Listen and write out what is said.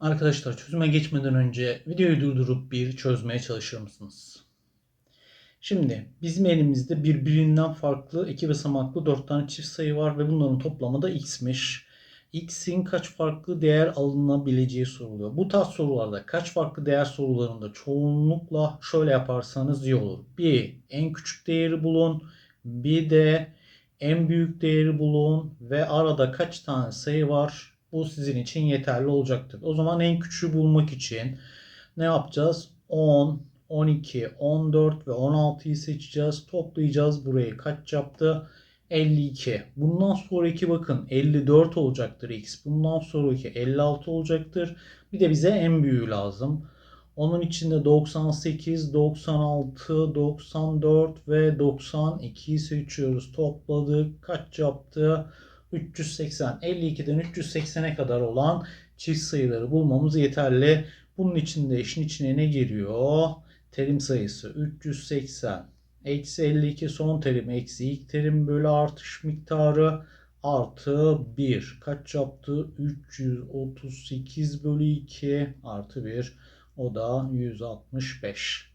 Arkadaşlar çözüme geçmeden önce videoyu durdurup bir çözmeye çalışır mısınız? Şimdi bizim elimizde birbirinden farklı iki basamaklı 4 tane çift sayı var ve bunların toplamı da x'miş. x'in kaç farklı değer alınabileceği soruluyor. Bu tarz sorularda kaç farklı değer sorularında çoğunlukla şöyle yaparsanız iyi olur. Bir en küçük değeri bulun. Bir de en büyük değeri bulun ve arada kaç tane sayı var bu sizin için yeterli olacaktır. O zaman en küçüğü bulmak için ne yapacağız? 10, 12, 14 ve 16'yı seçeceğiz. Toplayacağız burayı. Kaç yaptı? 52. Bundan sonraki bakın 54 olacaktır x. Bundan sonraki 56 olacaktır. Bir de bize en büyüğü lazım. Onun içinde 98, 96, 94 ve 92'yi seçiyoruz. Topladık. Kaç yaptı? 380. 52'den 380'e kadar olan çift sayıları bulmamız yeterli. Bunun içinde işin içine ne giriyor? Terim sayısı 380. Eksi 52 son terim eksi ilk terim bölü artış miktarı artı 1. Kaç yaptı? 338 bölü 2 artı 1. O da 165.